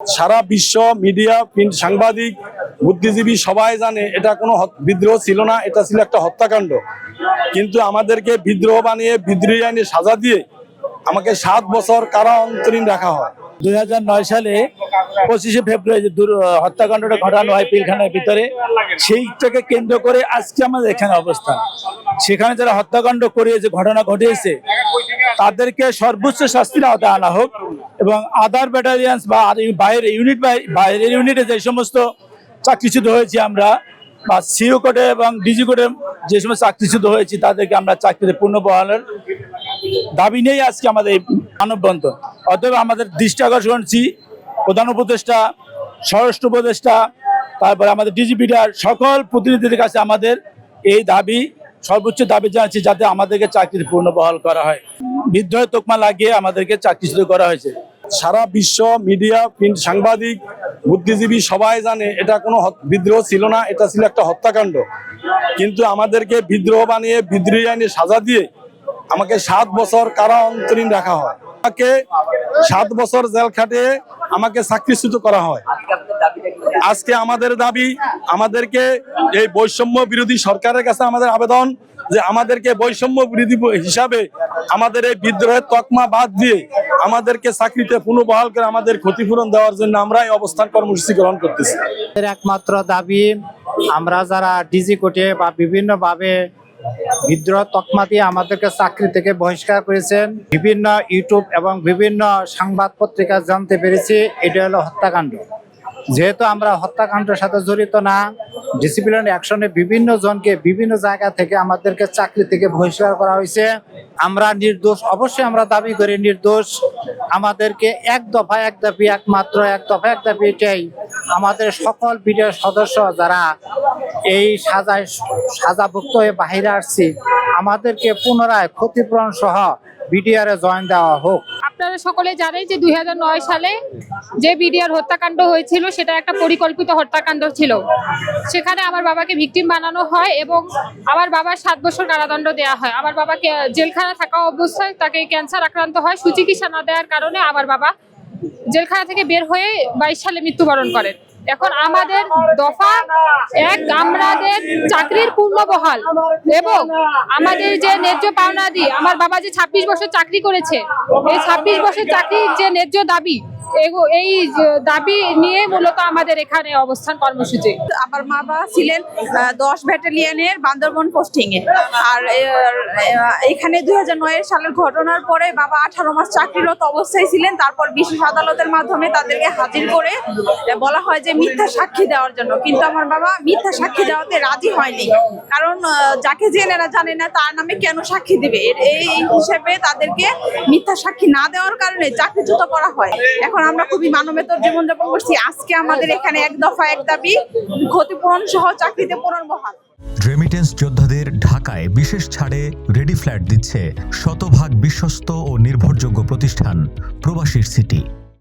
সারা বিশ্ব মিডিয়া সাংবাদিক, বুদ্ধিজীবী সবাই জানে এটা কোনো বিদ্রোহ ছিল না, এটা ছিল একটা হত্যাকাণ্ড। কিন্তু আমাদেরকে বিদ্রোহ বানিয়ে, বিদ্রোহী আইনে সাজা দিয়ে আমাকে সাত বছর কারা অন্তরীণ রাখা হয়। দুই হাজার নয় সালে পঁচিশে ফেব্রুয়ারি হত্যাকাণ্ডটা ঘটানো হয় পিলখানার ভিতরে, সেইটাকে কেন্দ্র করে আজকে আমাদের এখানে অবস্থান। সেখানে যারা হত্যাকাণ্ড করে যে ঘটনা ঘটিয়েছে তাদেরকে সর্বোচ্চ শাস্তির আওতায় আনা হোক এবং আদার ব্যাটালিয়ান্স বা বাইরের ইউনিট বাইরের ইউনিটে যে সমস্ত চাকরিচ্যুত হয়েছি আমরা বা সিও কোর্টে এবং ডিজি কোর্টে যে সমস্ত চাকরিচ্যুত হয়েছি তাদেরকে আমরা চাকরিতে পূর্ণ বহালের দাবি নেই আজকে আমাদের এই মানববন্ধন। অতএব আমাদের দৃষ্টি আকর্ষণ করছি, প্রধান উপদেষ্টা, স্বরাষ্ট্র উপদেষ্টা, তারপরে আমাদের ডিজিপিটার সকল প্রতিনিধিদের কাছে আমাদের এই দাবি সর্বোচ্চ দাবি জানাচ্ছি যাতে আমাদেরকে চাকরির পূর্ণ বহাল করা হয়। বিদ্রোহের তোকমা লাগিয়ে আমাদেরকে চাকরিচ্যুত করা হয়েছে। সারা বিশ্ব মিডিয়া সাংবাদিক, বুদ্ধিজীবী সবাই জানে, এটা কোনো বিদ্রোহ ছিল না, এটা ছিল একটা হত্যাকাণ্ড। কিন্তু আমাদেরকে বিদ্রোহ বানিয়ে, বিদ্রোহী আইনে সাজা দিয়ে আমাকে সাত বছর কারা অন্তরীণ রাখা হয়। আমাকে সাত বছর জেল খাটিয়ে আমাকে চাকরিচ্যুত করা হয়। আজকে আমাদের দাবি, আমাদেরকে এই বৈষম্য বিরোধী সরকারের কাছে আমাদের আবেদন যে আমাদেরকে বৈষম্য বিরোধী হিসাবে আমাদের এই বিদ্রোহের তকমা বাদ দিয়ে আমাদেরকে চাকরিতে পুনঃবহাল করে আমাদের ক্ষতিপূরণ দেওয়ার জন্য আমরা এই অবস্থান কর্মসূচি গ্রহণ করতেছি। একমাত্র দাবি, আমরা যারা ডিজি কোর্টে বা বিভিন্নভাবে বিদ্রোহ তকমা দিয়ে আমাদেরকে চাকরি থেকে বহিষ্কার করেছেন, বিভিন্ন ইউটিউব এবং বিভিন্ন সংবাদ পত্রিকা জানতে পেরেছি, এটা হলো হত্যাকাণ্ড। যেহেতু আমরা হত্যাকাণ্ডের সাথে জড়িত না ডিসিপ্লিনারি অ্যাকশনে বিভিন্ন জনকে বিভিন্ন জায়গা থেকে আমাদেরকে চাকরি থেকে বহিষ্কার করা হয়েছে। আমরা নির্দোষ, অবশ্যই আমরা দাবি করি নির্দোষ। আমাদেরকে এক দফা এক দাবি, একমাত্র এক দফা এক দাবি এটাই। আমাদের সকল বিডিআর সদস্য যারা এই সাজায়, সাজাভুক্ত হয়ে বাহিরে আসছি, আমাদেরকে পুনরায় ক্ষতিপূরণ সহ বিডিআর জয়েন দেওয়া হোক। আপনারা সকলে জানেন যে দু হাজার নয় সালে যে বিডিআর হত্যাকাণ্ড হয়েছিল, সেটা একটা পরিকল্পিত হত্যাকাণ্ড ছিল। সেখানে আমার বাবাকে ভিকটিম বানানো হয় এবং আমার বাবার সাত বছর কারাদণ্ড দেওয়া হয়। আমার বাবাকে জেলখানা থাকা অবস্থায় তাকে ক্যান্সার আক্রান্ত হয়। সুচিকিৎসা না দেওয়ার কারণে আমার বাবা জেলখানা থেকে বের হয়ে বাইশ সালে মৃত্যুবরণ করেন। এখন আমাদের দফা এক, আমাদের চাকরির পূর্ণ বহাল এবং আমাদের যে ন্যায্য পাওনা দি, আমার বাবা যে ছাব্বিশ বছর চাকরি করেছে। এই ছাব্বিশ বছর চাকরির যে ন্যায্য দাবি এই দাবি নিয়ে মূলত আমাদের এখানে অবস্থান কর্মসূচি। আমার মা বাবা ছিলেন দশ ব্যাটালিয়নের বান্দরবন পোস্টিং এ, আর এখানে দুই হাজার নয় সালের ঘটনার পরে বাবা আঠারো মাস চাকরিরত অবস্থায় ছিলেন। তারপর বিশেষ আদালতের মাধ্যমে তাদেরকে হাজির করে বলা হয় যে মিথ্যা সাক্ষী দেওয়ার জন্য। কিন্তু আমার বাবা মিথ্যা সাক্ষী দেওয়াতে রাজি হয়নি। কারণ যাকে জেনেরা জানে না, তার নামে কেন সাক্ষী দিবে? এই হিসেবে তাদেরকে মিথ্যা সাক্ষী না দেওয়ার কারণে চাকরিচ্যুত করা হয়। এখন আমরা খুবই মানবেতর জীবনযাপন করছি। আজকে আমাদের এখানে এক দফা এক দাবি, ক্ষতিপূরণ সহ চাকরিতে পুনর্বহাল। রেমিটেন্স যোদ্ধাদের ঢাকায় বিশেষ ছাড়ে রেডি ফ্ল্যাট দিচ্ছে শতভাগ বিশ্বস্ত ও নির্ভরযোগ্য প্রতিষ্ঠান, প্রবাসীর সিটি